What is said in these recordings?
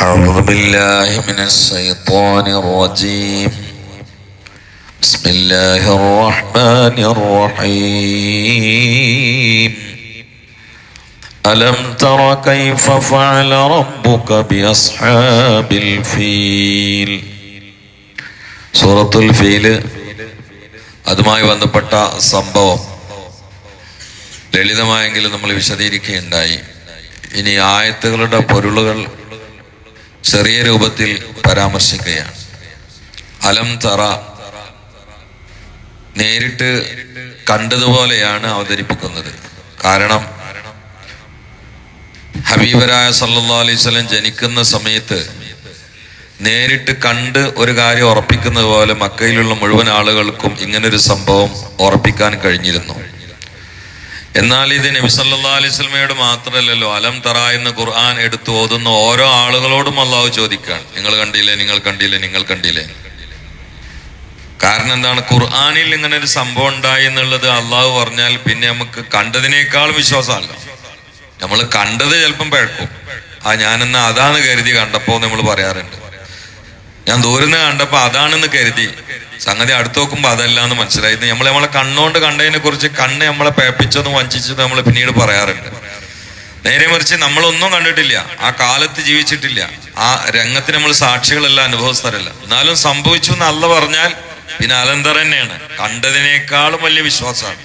أعوذ بالله من الشيطان الرجيم بسم الله الرحمن الرحيم ألم تر كيف فعل ربك بأصحاب الفيل സൂറത്തുൽ ഫീല് അതുമായി ബന്ധപ്പെട്ട സംഭവം ലളിതമായെങ്കിലും നമ്മൾ വിശദീകരിക്കുകയുണ്ടായി ഇനി ആയത്തുകളുടെ പൊരുളുകൾ ചെറിയ രൂപത്തിൽ പരാമർശിക്കുകയാണ്. അലം തറ നേരിട്ട് കണ്ടതുപോലെയാണ് അവതരിപ്പിക്കുന്നത്. കാരണം ഹബീബരായ സല്ലാ അലൈവലം ജനിക്കുന്ന സമയത്ത് നേരിട്ട് കണ്ട് ഒരു കാര്യം ഉറപ്പിക്കുന്നത് പോലെ മക്കയിലുള്ള മുഴുവൻ ആളുകൾക്കും ഇങ്ങനൊരു സംഭവം ഉറപ്പിക്കാൻ കഴിഞ്ഞിരുന്നു. എന്നാൽ ഇത് നബി സല്ലാ അലൈഹി സ്വലമയോട് മാത്രമല്ലല്ലോ. അലം തറ എന്ന് ഖുർആൻ എടുത്തു ഓതുന്ന ഓരോ ആളുകളോടും അള്ളാഹു ചോദിക്കുകയാണ്. നിങ്ങൾ കണ്ടില്ലേ നിങ്ങൾ കണ്ടില്ലേ നിങ്ങൾ കണ്ടില്ലേ? കാരണം എന്താണ്? ഖുർആാനിൽ ഇങ്ങനെ ഒരു സംഭവം ഉണ്ടായി എന്നുള്ളത് അള്ളാഹു പറഞ്ഞാൽ പിന്നെ നമുക്ക് കണ്ടതിനേക്കാൾ വിശ്വാസമല്ല. നമ്മൾ കണ്ടത് ചിലപ്പം പഴക്കും. ആ ഞാനെന്നാ അതാണ് കരുതി കണ്ടപ്പോ നമ്മൾ പറയാറുണ്ട്. ഞാൻ ദൂരുന്ന കണ്ടപ്പോ അതാണെന്ന് കരുതി. സംഗതി അടുത്ത് നോക്കുമ്പോ അതല്ല എന്ന് മനസ്സിലായി. നമ്മൾ നമ്മളെ കണ്ണുകൊണ്ട് കണ്ടതിനെ കുറിച്ച് കണ്ണ് നമ്മളെ പേപ്പിച്ചതും വഞ്ചിച്ചതും നമ്മൾ പിന്നീട് പറയാറുണ്ട്. നേരെ മറിച്ച് നമ്മളൊന്നും കണ്ടിട്ടില്ല. ആ കാലത്ത് ജീവിച്ചിട്ടില്ല. ആ രംഗത്തിന് നമ്മൾ സാക്ഷികളല്ല അനുഭവസ്ഥരല്ല. എന്നാലും സംഭവിച്ചു എന്ന് പറഞ്ഞാൽ പിന്നെ അലന്തർ തന്നെയാണ്. കണ്ടതിനേക്കാളും വലിയ വിശ്വാസമാണ്.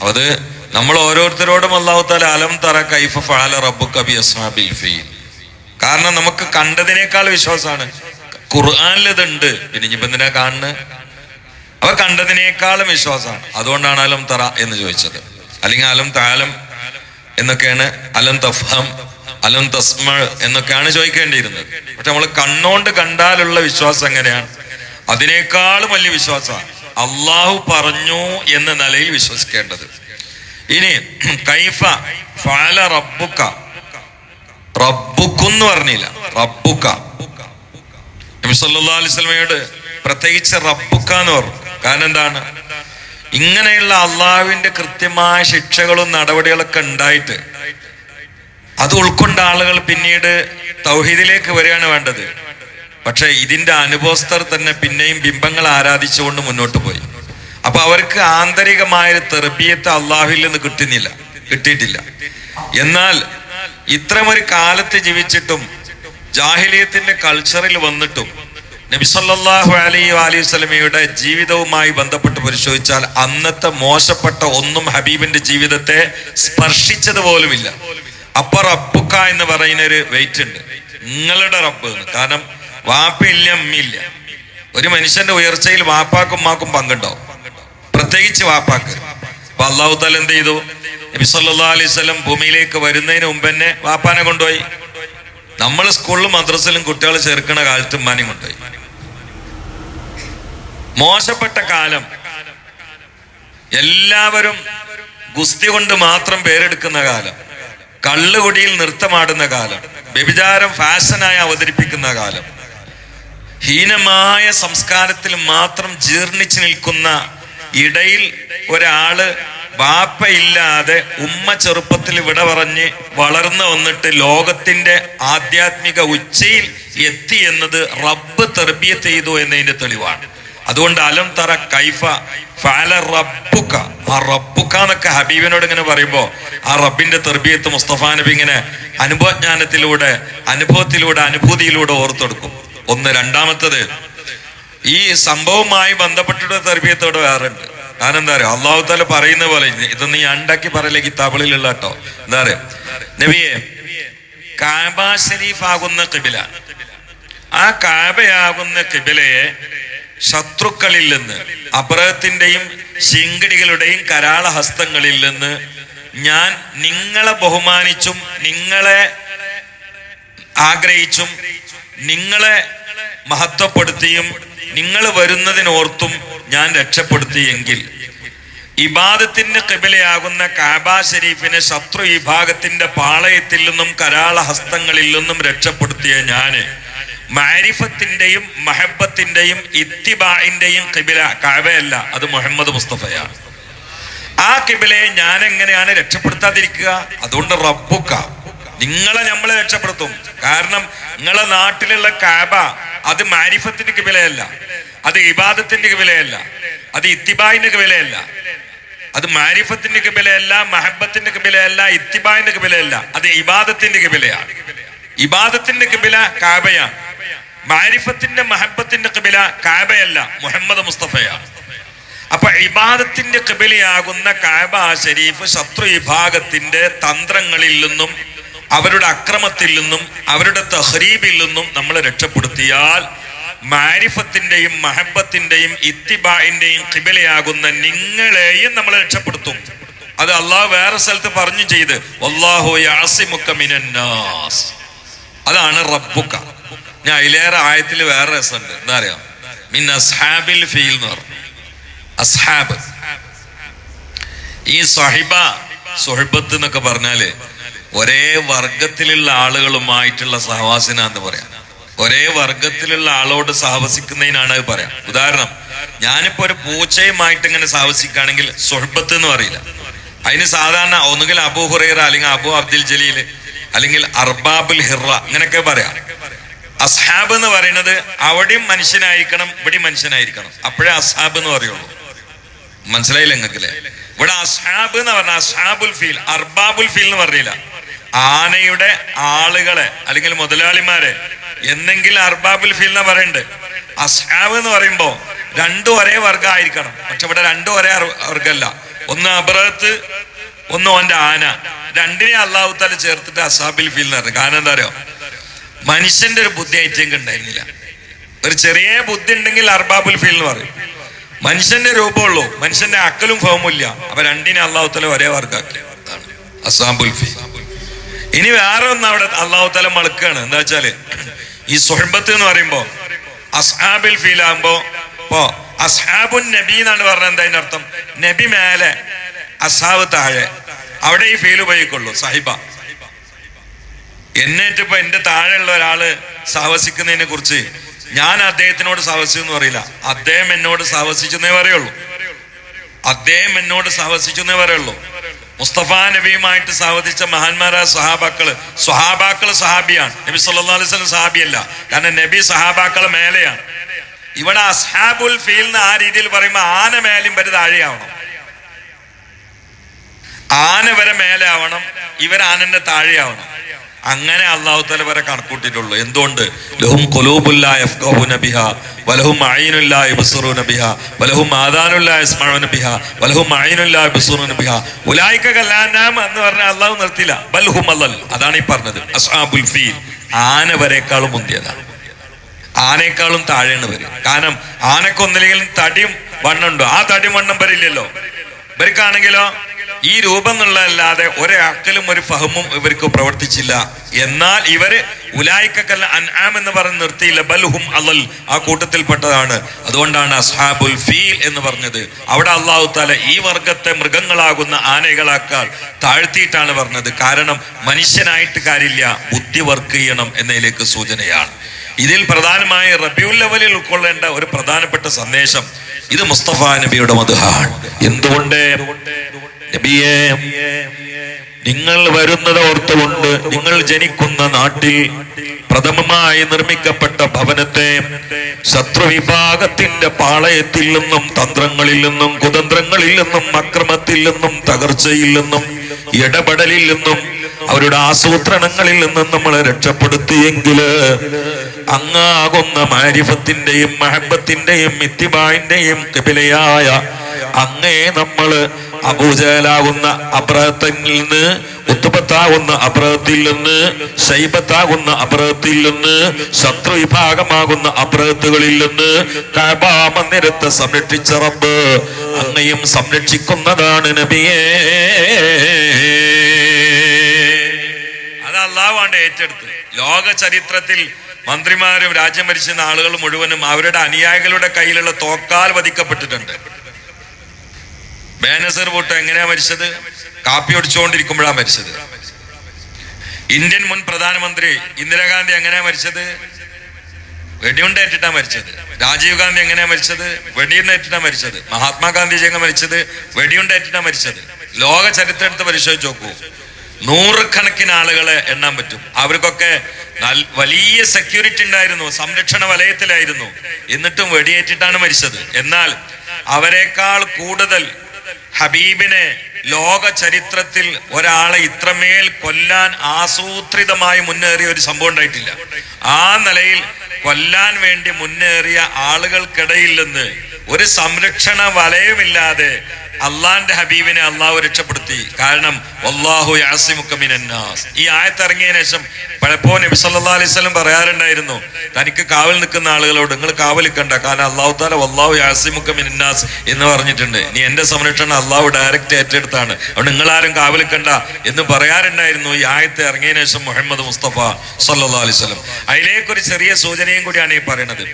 അത് നമ്മൾ ഓരോരുത്തരോടും അള്ളാഹുത്താല അലം തറ കൈഫ ഫാല റബ്ബു കബി അസ്ഹാബിൽ ഫീൽ. കാരണം നമുക്ക് കണ്ടതിനേക്കാൾ വിശ്വാസമാണ്. ഖുർആാനിൽ ഇതുണ്ട് പിന്നെ ഇനിയിപ്പോ എന്തിനാ കാണുന്നത് അവർ കണ്ടതിനേക്കാളും വിശ്വാസമാണ്. അതുകൊണ്ടാണ് അലം തറ എന്ന് ചോദിച്ചത്. അല്ലെങ്കിൽ അലം താലം എന്നൊക്കെയാണ് അലം തഫം അലം തസ്മ എന്നൊക്കെയാണ് ചോദിക്കേണ്ടിയിരുന്നത്. പക്ഷെ നമ്മൾ കണ്ണോണ്ട് കണ്ടാലുള്ള വിശ്വാസം എങ്ങനെയാണ്? അതിനേക്കാളും വലിയ വിശ്വാസമാണ്. അള്ളാഹു പറഞ്ഞു എന്ന നിലയിൽ വിശ്വസിക്കേണ്ടത്. ഇനി കൈഫ ഫാല റബ്ബുക്ക റബ്ബുക്കെന്ന് പറഞ്ഞില്ല. റബ്ബുക്ക നബി പ്രത്യേകിച്ച് റബ്ബുക്ക പറഞ്ഞു കാരണം എന്താണ്? ഇങ്ങനെയുള്ള അള്ളാവിന്റെ കൃത്യമായ ശിക്ഷകളും നടപടികളൊക്കെ ഉണ്ടായിട്ട് അത് ഉൾക്കൊണ്ട ആളുകൾ പിന്നീട് തൗഹീദിലേക്ക് വരികയാണ് വേണ്ടത്. പക്ഷെ ഇതിന്റെ അനുഭവസ്ഥർ തന്നെ പിന്നെയും ബിംബങ്ങൾ ആരാധിച്ചുകൊണ്ട് മുന്നോട്ട് പോയി. അപ്പൊ അവർക്ക് ആന്തരികമായൊരു തെർബിയത്ത് അള്ളാഹുവിൽ നിന്ന് കിട്ടുന്നില്ല കിട്ടിയിട്ടില്ല. എന്നാൽ ഇത്രമൊരു കാലത്ത് ജീവിച്ചിട്ടും ജാഹിലിയത്തിന്റെ കൾച്ചറിൽ വന്നിട്ടും നബിസല്ലാഹു അലൈ അലൈഹി സ്വലമയുടെ ജീവിതവുമായി ബന്ധപ്പെട്ട് പരിശോധിച്ചാൽ അന്നത്തെ മോശപ്പെട്ട ഒന്നും ഹബീബിന്റെ ജീവിതത്തെ സ്പർശിച്ചത് പോലുമില്ല. അപ്പൊ റബ്ബുക്ക എന്ന് പറയുന്ന ഒരു വെയിറ്റ് ഉണ്ട്. നിങ്ങളുടെ റബ്ബ് കാരണം വാപ്പയില്ല അമ്മയില്ല ഒരു മനുഷ്യന്റെ ഉയർച്ചയിൽ വാപ്പാക്കും മാക്കും പങ്കുണ്ടാവും. പ്രത്യേകിച്ച് വാപ്പാക്ക്. അപ്പൊ അള്ളാഹു താല എന്ത് ചെയ്തു? നബി സല്ലാ അലൈഹി സ്വലം ഭൂമിയിലേക്ക് വരുന്നതിന് മുമ്പ് തന്നെ വാപ്പാനെ കൊണ്ടുപോയി. നമ്മൾ സ്കൂളിലും മദ്രസയിലും കുട്ടികളെ ചേർക്കുന്ന കാലത്ത് ഉമ്മാനെയും കൊണ്ടുപോയി. മോശപ്പെട്ട കാലം. എല്ലാവരും ഗുസ്തി കൊണ്ട് മാത്രം പേരെടുക്കുന്ന കാലം. കള്ളുകുടിയിൽ നൃത്തമാടുന്ന കാലം. വ്യഭിചാരം ഫാഷനായി അവതരിപ്പിക്കുന്ന കാലം. ഹീനമായ സംസ്കാരത്തിൽ മാത്രം ജീർണിച്ചു നിൽക്കുന്ന ഇടയിൽ ഒരാൾ വാപ്പയില്ലാതെ ഉമ്മ ചെറുപ്പത്തിൽ വിട പറഞ്ഞ് വളർന്നു വന്നിട്ട് ലോകത്തിന്റെ ആധ്യാത്മിക ഉച്ചയിൽ എത്തി എന്നത് റബ്ബ് തെർബിയ ചെയ്തു എന്നതിന്റെ തെളിവാണ്. അതുകൊണ്ട് അലം തറ കൈഫ ഫാല റബ്ബുക്ക ആ റബ്ബുക്ക എന്നൊക്കെ ഹബീബിനോട് ഇങ്ങനെ പറയുമ്പോ ആ റബ്ബിന്റെ തെർബിയത്ത് മുസ്തഫ നബി ഇങ്ങനെ അനുഭവജ്ഞാനത്തിലൂടെ അനുഭവത്തിലൂടെ അനുഭൂതിയിലൂടെ ഓർത്തെടുക്കും. ഒന്ന് രണ്ടാമത്തത് ഈ സംഭവവുമായി ബന്ധപ്പെട്ടിട്ട് തെർബിയത്തോട് വേറെ ഉണ്ട് കാരണം എന്താ പറയുക അള്ളാഹു താല പറയുന്ന പോലെ ഇതൊന്നും ഞാൻ ഉണ്ടാക്കി പറയില്ല കിതാബിലുള്ള കേട്ടോ? എന്താ പറയുക നബിയെ കാബ ഷരീഫ് ആകുന്ന കിബില. ആ കാബയാകുന്ന കിബിലയെ ശത്രുക്കളിൽ നിന്ന് അബ്രഹത്തിന്റെയും ശിങ്കടികളുടെയും കരാള ഹസ്തങ്ങളിൽ നിന്ന് ഞാൻ നിങ്ങളെ ബഹുമാനിച്ചും നിങ്ങളെ ആഗ്രഹിച്ചും നിങ്ങളെ മഹത്വപ്പെടുത്തിയും നിങ്ങൾ വരുന്നതിനോർത്തും ഞാൻ രക്ഷപ്പെടുത്തിയെങ്കിൽ ഇബാദത്തിന്റെ കിബിലയാകുന്ന കാബ ഷരീഫിനെ ശത്രു വിഭാഗത്തിന്റെ പാളയത്തിൽ നിന്നും കരാള ഹസ്തങ്ങളിൽ നിന്നും രക്ഷപ്പെടുത്തിയ ഞാൻ മാരിഫത്തിന്റെയും മഹബത്തിന്റെയും ഇത്തിബായിന്റെയും കിബില കാവയല്ല അത് മുഹമ്മദ് മുസ്തഫയാണ്. ആ കിബിലയെ ഞാൻ എങ്ങനെയാണ് രക്ഷപ്പെടുത്താതിരിക്കുക? അതുകൊണ്ട് റബ്ബുക്ക നിങ്ങളെ നമ്മളെ രക്ഷപ്പെടുത്തും. കാരണം നിങ്ങളെ നാട്ടിലുള്ള കാബ അത് മാരിഫത്തിന്റെ കിബിലയല്ല അത് ഇബാദത്തിന്റെ കിബിലയല്ല അത് ഇത്തിബായിന്റെ കിബിലയല്ല അത് മാരിഫത്തിന്റെ കിബിലയല്ല മഹബത്തിന്റെ കിബിലയല്ല ഇത്തിബായിന്റെ കിബിലയല്ല അത് ഇബാദത്തിന്റെ കിബിലയാണ് ഇബാദത്തിന്റെ കിബില കാബയാണ് മാരിഫത്തിന്റെ മഹബത്തിന്റെ കിബില കാബയല്ല മുഹമ്മദ് മുസ്തഫയാണ് അപ്പൊ ഇബാദത്തിന്റെ കിബിലയാകുന്ന കാബ ഷരീഫ് ശത്രു വിഭാഗത്തിന്റെ തന്ത്രങ്ങളിൽ നിന്നും അവരുടെ അക്രമത്തിൽ നിന്നും അവരുടെ തഹ്രീബിൽ നിന്നും നമ്മൾ രക്ഷപ്പെടുത്തിയാൽ മാരിഫത്തിന്റെയും മഹബത്തിന്റെയും ഇത്തിബായിന്റെയും കിബിലയാകുന്ന നിങ്ങളെയും നമ്മൾ രക്ഷപ്പെടുത്തും. അത് അള്ളാഹു വേറെ സ്ഥലത്ത് പറഞ്ഞു ചെയ്ത് അള്ളാഹു അതാണ് റബ്ബുക്ക. ഞാൻ അതിലേറെ ആയത്തിൽ വേറെ രസമുണ്ട്. എന്താ അറിയാം? മിൻ അസ്ഹാബിൽ ഫീൽ എന്ന് പറഞ്ഞു. അസ്ഹാബ്. ഈ സഹിബ സുഹബത്ത് എന്നൊക്കെ പറഞ്ഞാൽ ഒരേ വർഗത്തിലുള്ള ആളുകളുമായിട്ടുള്ള സഹവാസന എന്ന് പറയാം. ഒരേ വർഗത്തിലുള്ള ആളോട് സഹവസിക്കുന്നതിനാണ് അത് പറയാം. ഉദാഹരണം ഞാനിപ്പോ ഒരു പൂച്ചയുമായിട്ട് ഇങ്ങനെ സഹവസിക്കുകയാണെങ്കിൽ സുഹബത്ത് എന്ന് പറയില്ല. അതിന് സാധാരണ ഒന്നുകിൽ അബു ഹുറൈറ അല്ലെങ്കിൽ അബു അബ്ദുൽ ജലീൽ അല്ലെങ്കിൽ അർബാബുൽ ഹിറ ഇങ്ങനെയൊക്കെ പറയാം. അസ്ഹാബ് എന്ന് പറയുന്നത് അവിടെയും മനുഷ്യനായിരിക്കണം ഇവിടെ മനുഷ്യനായിരിക്കണം. അപ്പോഴേ അസ്ഹാബ് എന്ന് പറയുള്ളൂ. മനസ്സിലായില്ല നിങ്ങൾക്കില്ലേ? ഇവിടെ അസ്ഹാബ് എന്ന് പറഞ്ഞ അസ്ഹാബുൽ ഫീൽ അർബാബുൽ ഫീൽ എന്ന് പറഞ്ഞില്ല. ആനയുടെ ആളുകളെ അല്ലെങ്കിൽ മുതലാളിമാരെ എന്നെങ്കിലും അർബാബുൽ ഫീൽ എന്ന് പറയുന്നുണ്ട് അസ്ഹാബ് എന്ന് പറയുമ്പോ രണ്ടും ഒരേ വർഗമായിരിക്കണം പക്ഷെ ഇവിടെ രണ്ടും ഒരേ വർഗല്ല. ഒന്ന് അബ്രഹത്ത് ഒന്ന് ഓന്റെ ആന. രണ്ടിനെ അള്ളാഹു താല ചേർത്തിട്ട് അസാബിൽ ഫീൽ എന്ന് പറഞ്ഞു. കാരണം എന്താ അറിയോ? മനുഷ്യന്റെ ഒരു ബുദ്ധി ഐറ്റം ഉണ്ടായിരുന്നില്ല. ഒരു ചെറിയ ബുദ്ധി ഉണ്ടെങ്കിൽ അർബാബുൽ ഫീൽ എന്ന് പറയും. മനുഷ്യന്റെ രൂപമുള്ളൂ മനുഷ്യന്റെ അക്കലും ഫഹമും ഇല്ല. അപ്പൊ രണ്ടിനെ അള്ളാഹു തല ഒരേ വർഗാക്കി. അസാബുൽ ഫീൽ ഇനി വേറെ ഒന്ന് അവിടെ അള്ളാഹു തല മളുക്കാണ്. എന്താ വെച്ചാൽ ഈ സുഹബത്ത് എന്ന് പറയുമ്പോ അസ്ഹാബിൽ ഫീൽ ആകുമ്പോ ഇപ്പോ അസ്ഹാബുൻ നബി എന്നാണ് പറഞ്ഞത്. എന്താ അർത്ഥം? നബി മേലെ അസാബ് താഴെ. അവിടെ ഈ ഫീൽ ഉപയോഗിക്കുള്ളൂ. സാഹിബ. എന്നേറ്റിപ്പോ എന്റെ താഴെയുള്ള ഒരാൾ സാഹസിക്കുന്നതിനെ കുറിച്ച് ഞാൻ അദ്ദേഹത്തിനോട് സാഹസിച്ചു എന്ന് പറയില്ല. അദ്ദേഹം എന്നോട് സാഹസിച്ചെന്നേ പറയുള്ളൂ. അദ്ദേഹം എന്നോട് സാഹസിച്ചെന്നേ പറയുള്ളൂ. മുസ്തഫ നബിയുമായിട്ട് സാവധിച്ച മഹാന്മാരായ സഹാബാക്കൾ സ്വഹാബാക്കൾ സഹാബിയാണ്. നബി സല്ലാ അലൈഹി വസല്ലം സഹാബിയല്ല. കാരണം നബി സഹാബാക്കൾ മേലെയാണ്. ഇവിടെ അസ്ഹാബുൽ ഫീൽ എന്ന് ആ രീതിയിൽ പറയുമ്പോൾ ആന മേലും പരി താഴെയാവണം. ആന വരെ മേലെ ആവണം ഇവർ ആനന്റെ താഴെയാവണം അങ്ങനെ അള്ളാഹു തല വരെ കണക്കൂട്ടിയിട്ടുള്ളൂ. എന്തുകൊണ്ട്? ലഹും വലഹും വലഹും വലഹും കല്ലാനാം എന്ന് പറഞ്ഞ അള്ളാഹു നിർത്തില്ല. അതാണ് ഈ പറഞ്ഞത്. അസ്ഹാബുൽ ഫീൽ. ആന വരെക്കാളും മുന്തിയതാണ്. ആനേക്കാളും താഴെയാണ് വരും കാരണം ആനക്കൊന്നില്ലെങ്കിലും തടിയും വണ്ണുണ്ടോ ആ തടിയും വണ്ണം വരില്ലല്ലോ ഇവർക്കാണെങ്കിലോ? ഈ രൂപങ്ങളുള്ളതല്ലാതെ ഒരക്കലും ഒരു ഫഹമും ഇവർക്ക് പ്രവർത്തിച്ചില്ല. എന്നാൽ ഇവർ ഉലായിക്കല്ല അൻആം എന്ന് പറഞ്ഞ് നിർത്തിയില്ല. ബൽഹും അലൽ ആ കൂട്ടത്തിൽപ്പെട്ടതാണ്. അതുകൊണ്ടാണ് അസ്ഹാബുൽ ഫീൽ എന്ന് പറഞ്ഞത്. അവിടെ അള്ളാഹു താല ഈ വർഗത്തെ മൃഗങ്ങളാകുന്ന ആനകളാക്കാൾ താഴ്ത്തിയിട്ടാണ് പറഞ്ഞത്. കാരണം മനുഷ്യനായിട്ട് കാര്യമില്ല ബുദ്ധി വർക്ക് ചെയ്യണം എന്നതിലേക്ക് സൂചനയാണ്. ഇതിൽ പ്രധാനമായി റബിയുൽ ലെവലിൽ ഉൾക്കൊള്ളേണ്ട ഒരു പ്രധാനപ്പെട്ട സന്ദേശം ഇത് മുസ്തഫ നബിയുടെ മധുഹാണ്. എന്തുകൊണ്ട്? നബിയെ നിങ്ങൾ വരുന്നത് ഓർത്തുകൊണ്ട് നിങ്ങൾ ജനിക്കുന്ന നാട്ടിൽ പ്രഥമമായി നിർമ്മിക്കപ്പെട്ട ഭവനത്തെ ശത്രുവിഭാഗത്തിന്റെ പാളയത്തിൽ നിന്നും തന്ത്രങ്ങളിൽ നിന്നും കുതന്ത്രങ്ങളിൽ നിന്നും അക്രമത്തിൽ നിന്നും തകർച്ചയിൽ നിന്നും ഇടപെടലിൽ നിന്നും അവരുടെ ആസൂത്രണങ്ങളിൽ നിന്നും നമ്മളെ രക്ഷപ്പെടുത്തിയെങ്കിൽ അങ്ങാകുന്ന മാരിഫത്തിന്റെയും മഹബത്തിന്റെയും മിത്തിബായിന്റെയും കപിലയായ അങ്ങേ നമ്മൾ അബൂജലാകുന്ന അബ്രഹത്തിൽ നിന്ന് ഉത്തുപത്താകുന്ന അപ്രഹത്തിൽ നിന്ന് ശൈബത്താകുന്ന അപ്രഹത്തിൽ നിന്ന് ശത്രു വിഭാഗമാകുന്ന അബ്രഹത്തുകളിൽ നിന്ന് കബാമന്ദിരത്തെ സംരക്ഷിച്ച റബ്ബ് അങ്ങയും സംരക്ഷിക്കുന്നതാണ് നബിയേ. അത് ഏറ്റെടുത്ത് ലോക ചരിത്രത്തിൽ മന്ത്രിമാരും രാജ്യം ഭരിച്ചിരുന്ന ആളുകൾ മുഴുവനും അവരുടെ അനുയായികളുടെ കയ്യിലുള്ള തോക്കാൽ വധിക്കപ്പെട്ടിട്ടുണ്ട്. ബേനസർ വോട്ട് എങ്ങനെയാ മരിച്ചത്? കാപ്പി ഒടിച്ചുകൊണ്ടിരിക്കുമ്പോഴാണ് മരിച്ചത്. ഇന്ത്യൻ മുൻ പ്രധാനമന്ത്രി ഇന്ദിരാഗാന്ധി എങ്ങനെയാ മരിച്ചത്? വെടിയുണ്ടേറ്റിട്ടാ മരിച്ചത്. രാജീവ് ഗാന്ധി എങ്ങനെയാ മരിച്ചത്? വെടിയുണ്ടേറ്റിട്ടാ മരിച്ചത്. മഹാത്മാഗാന്ധിജി എങ്ങനെ മരിച്ചത്? വെടിയുണ്ടേറ്റിട്ടാ മരിച്ചത്. ലോക ചരിത്രത്തെ പരിശോധിച്ച് നോക്കൂ. നൂറുകണക്കിന് ആളുകളെ എണ്ണാൻ പറ്റും. അവർക്കൊക്കെ വലിയ സെക്യൂരിറ്റി ഉണ്ടായിരുന്നു. സംരക്ഷണ വലയത്തിലായിരുന്നു. എന്നിട്ടും വെടിയേറ്റിട്ടാണ് മരിച്ചത്. എന്നാൽ അവരെക്കാൾ കൂടുതൽ ഹബീബിനെ ലോക ചരിത്രത്തിൽ ഒരാളെ ഇത്രമേൽ കൊല്ലാൻ ആസൂത്രിതമായി മുന്നേറിയ ഒരു സംഭവം ഉണ്ടായിട്ടില്ല. ആ നിലയിൽ കൊല്ലാൻ വേണ്ടി മുന്നേറിയ ആളുകൾക്കിടയിൽ നിന്ന് ഒരു സംരക്ഷണ വലയമില്ലാതെ അള്ളാന്റെ ഹബീബിനെ അള്ളാഹു രക്ഷപ്പെടുത്തി. കാരണം അള്ളാഹു യാസിമുക്കമിനാസ് ഈ ആയത്തിറങ്ങിയതിനു ശേഷം പലപ്പോ നബി സല്ലാ അലൈഹി സ്വലം പറയാറുണ്ടായിരുന്നു തനിക്ക് കാവൽ നിൽക്കുന്ന ആളുകളോട് നിങ്ങൾ കാവൽ നിൽക്കണ്ട കാരണം അള്ളാഹു താല വല്ലാഹു യാസിമുക്കമിനാസ് എന്ന് പറഞ്ഞിട്ടുണ്ട്. നീ എന്റെ സംരക്ഷണം അള്ളാഹു ഡയറക്റ്റ് ഏറ്റെടുത്താണ്. അതുകൊണ്ട് നിങ്ങൾ ആരും കാവൽ നിൽക്കണ്ട എന്ന് പറയാറുണ്ടായിരുന്നു ഈ ആയത്ത് ഇറങ്ങിയതിനു ശേഷം മുഹമ്മദ് മുസ്തഫ സല്ലാ അലൈഹി സ്വലം അതിലേക്കൊരു ചെറിയ സൂചനയും കൂടിയാണ് ഈ പറയുന്നത്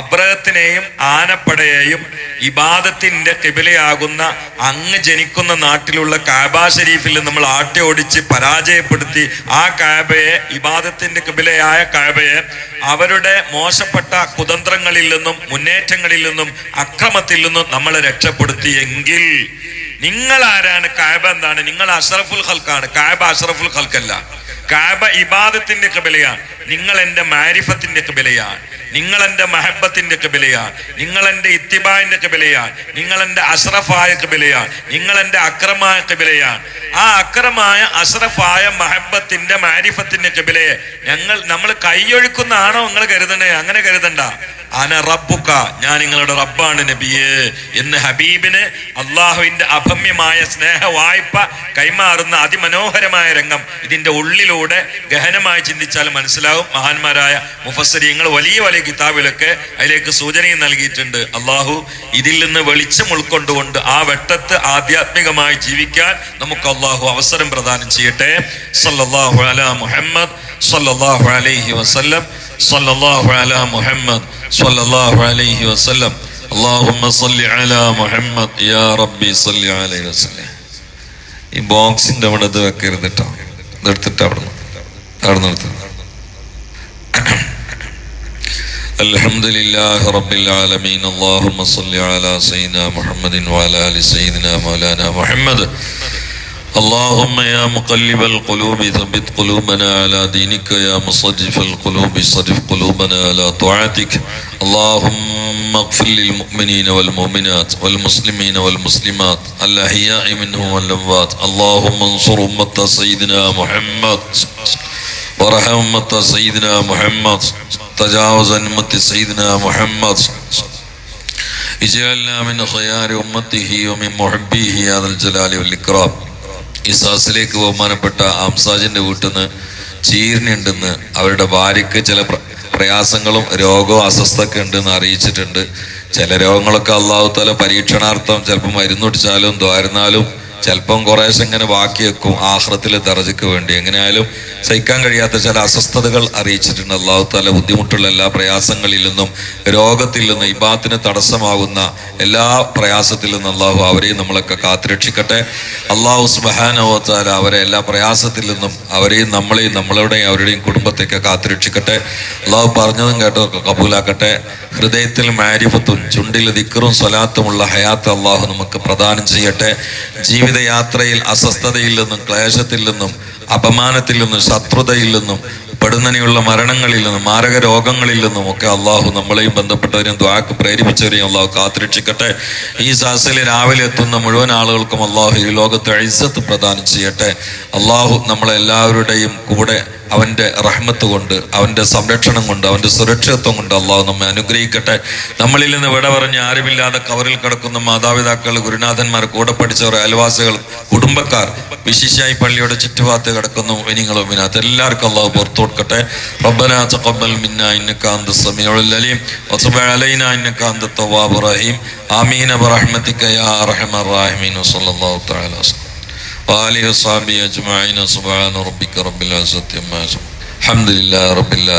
അബ്രഹത്തിനെയും ആനപ്പടയെയും ഇബാദത്തിന്റെ കിബിലയാകുന്ന അങ്ങ് ജനിക്കുന്ന നാട്ടിലുള്ള കാബ ഷരീഫിൽ നമ്മൾ ആട്ടി ഓടിച്ച് പരാജയപ്പെടുത്തി ആ കാബയെ ഇബാദത്തിന്റെ കിബിലയായ കാബയെ അവരുടെ മോശപ്പെട്ട കുതന്ത്രങ്ങളിൽ നിന്നും മുന്നേറ്റങ്ങളിൽ നിന്നും അക്രമത്തിൽ നിന്നും നമ്മൾ രക്ഷപ്പെടുത്തിയെങ്കിൽ നിങ്ങൾ ആരാണ് കായബ എന്താണ്? നിങ്ങൾ അഷറഫുൽ ഹൽക്കാണ് കായബ അഷറഫുൽ ഹൽക്കല്ല കാബ ഇബാദത്തിന്റെ കബിലയാണ് നിങ്ങൾ എന്റെ മാരിഫത്തിന്റെ കബിലയാണ് നിങ്ങൾ എന്റെ മഹബത്തിന്റെ കബിലയാണ് നിങ്ങൾ എന്റെ ഇത്തിബാന്റെ കബിലയാണ് നിങ്ങൾ എന്റെ അഷ്റഫായ കബിലയാണ് നിങ്ങൾ എന്റെ അക്രമായ കബിലയാണ് ആ അക്രമായ അഷ്റഫായ മഹബത്തിന്റെ മാരിഫത്തിന്റെ കബിലയെ ഞങ്ങൾ നമ്മൾ കൈയൊഴുക്കുന്നതാണോ നിങ്ങൾ കരുതണേ? അങ്ങനെ കരുതണ്ട. അന റബ്ബുക്ക ഞാൻ നിങ്ങളുടെ റബ്ബാണ് നബിയെ. എന്ന് ഹബീബിന് അള്ളാഹുവിന്റെ അഭമ്യമായ സ്നേഹ വായ്പ കൈമാറുന്ന അതിമനോഹരമായ രംഗം ഇതിന്റെ ഉള്ളിലൂടെ ഗഹനമായി ചിന്തിച്ചാൽ മനസ്സിലാവും. മഹാന്മാരായ മുഫസരിയങ്ങൾ വലിയ വലിയ കിതാബിലൊക്കെ അതിലേക്ക് സൂചനയും നൽകിയിട്ടുണ്ട്. അള്ളാഹു ഇതിൽ നിന്ന് വെളിച്ചം ഉൾക്കൊണ്ടുകൊണ്ട് ആ വെട്ടത്ത് ആധ്യാത്മികമായി ജീവിക്കാൻ നമുക്ക് അള്ളാഹു അവസരം പ്രദാനം ചെയ്യട്ടെ. സല്ലാഹു അല മുഹമ്മദ് സല്ലാഹു അലൈഹി വസല്ലം സല്ലല്ലാഹു അലാ മുഹമ്മദ്. സല്ലല്ലാഹു അലൈഹി വസല്ലം اللهم صل على محمد يا ربي صل عليه وسلم ഈ ബോക്സിന്റെ അവിടെ ഇത് വെക്കരുത് കേട്ടോ ഇതെടുത്തിട്ട് അവിടെ അവിടെ നിർത്തുക الحمد لله رب العالمين اللهم صل على سيدنا محمد وعلى ال سيدنا مولانا محمد اللهم يا مقلب القلوب ثبت قلوبنا على دينك يا مصرف القلوب صرف قلوبنا على طاعتك. اللهم اغفر للمؤمنين والمؤمنات والمسلمين والمسلمات الأحياء منهم والأموات. اللهم انصر أمة سيدنا محمد. ورحم أمة سيدنا محمد. تجاوز أمة سيدنا محمد. اجعلنا من خيار أمته ومن محبيه هذا الجلال والإكرام. ഇസാസിലേക്ക് ബഹുമാനപ്പെട്ട അംസാജിന്റെ വീട്ടിൽ നിന്ന് ചീരിനുണ്ടെന്ന് അവരുടെ ഭാര്യയ്ക്ക് ചില പ്ര- പ്രയാസങ്ങളും രോഗവും അസ്വസ്ഥയൊക്കെ ഉണ്ടെന്ന് അറിയിച്ചിട്ടുണ്ട്. ചില രോഗങ്ങളൊക്കെ അള്ളാഹു തല പരീക്ഷണാർത്ഥം ചിലപ്പോൾ മരുന്നൊടിച്ചാലും ദ്വാരുന്നാലും ചിലപ്പം കുറേശ്ശെ ഇങ്ങനെ ബാക്കി വെക്കും ആഹ്റത്തിലെ ദർജയ്ക്ക് വേണ്ടി. എങ്ങനെയായാലും സഹിക്കാൻ കഴിയാത്ത ചില അസ്വസ്ഥതകൾ അറിയിച്ചിട്ടുണ്ട്. അള്ളാഹു താല ബുദ്ധിമുട്ടുള്ള എല്ലാ പ്രയാസങ്ങളിൽ നിന്നും രോഗത്തിൽ നിന്നും ഇബാത്തിന് തടസ്സമാകുന്ന എല്ലാ പ്രയാസത്തിൽ നിന്നും അള്ളാഹു അവരെയും നമ്മളൊക്കെ കാത്തുരക്ഷിക്കട്ടെ. അള്ളാഹു സുബാനോത്താല അവരെ എല്ലാ പ്രയാസത്തിൽ നിന്നും അവരെയും നമ്മളെയും നമ്മളുടെയും അവരുടെയും കുടുംബത്തെയൊക്കെ കാത്തുരക്ഷിക്കട്ടെ. അള്ളാഹു പറഞ്ഞതും കേട്ടതൊക്കെ കബൂലാക്കട്ടെ. ഹൃദയത്തിൽ മാരിഫത്തും ചുണ്ടിൽ ദിക്കറും സ്വലാത്തുമുള്ള ഹയാത്ത് അള്ളാഹു നമുക്ക് പ്രദാനം ചെയ്യട്ടെ. ജീവിതയാത്രയിൽ അസ്വസ്ഥതയിൽ നിന്നും ക്ലേശത്തിൽ നിന്നും അപമാനത്തിൽ നിന്നും ശത്രുതയിൽ നിന്നും പെടുന്നനെയുള്ള മരണങ്ങളിൽ നിന്നും മാരക രോഗങ്ങളിൽ നിന്നും ഒക്കെ അള്ളാഹു നമ്മളെയും ബന്ധപ്പെട്ടവരെയും ദ്വാക്ക് പ്രേരിപ്പിച്ചവരെയും അള്ളാഹു കാത്തിരക്ഷിക്കട്ടെ. ഈ സാസിലെ രാവിലെ എത്തുന്ന മുഴുവൻ ആളുകൾക്കും അള്ളാഹു ഈ ലോകത്ത് ഇസ്സത്ത് പ്രദാനം ചെയ്യട്ടെ. അള്ളാഹു നമ്മളെല്ലാവരുടെയും കൂടെ അവന്റെ റഹ്മത്ത് കൊണ്ട് അവന്റെ സംരക്ഷണം കൊണ്ട് അവന്റെ സുരക്ഷിതത്വം കൊണ്ട് അള്ളാഹു നമ്മെ അനുഗ്രഹിക്കട്ടെ. നമ്മളിൽ നിന്ന് വിട പറഞ്ഞ് ആരുമില്ലാതെ കവറിൽ കിടക്കുന്ന മാതാപിതാക്കൾ ഗുരുനാഥന്മാർ കൂടെ പഠിച്ചവർ അയൽവാസികൾ കുടുംബക്കാർ വിശിഷ്യായി പള്ളിയുടെ ചുറ്റുഭാഗത്ത് കിടക്കുന്ന. മിനിങ്ങളും മിനാത്ത് എല്ലാവർക്കും അള്ളാഹു പുറത്തു കൊടുക്കട്ടെ റബ്ബന തഖബ്ബൽ മിന്ന ഇന്നക അന്ത സമീഉൽ അലീം വതുബ് അലൈന ഇന്നക അന്ത തവ്വാബുർ റഹീം ആമീൻ ബറഹ്മതിക യാ അർഹമർ റഹീമീൻ വസല്ലല്ലാഹു തആല വസല്ലം وآله وصحبه أجمعين سبحان ربك رب العزة عما يصفون الحمد لله رب العالمين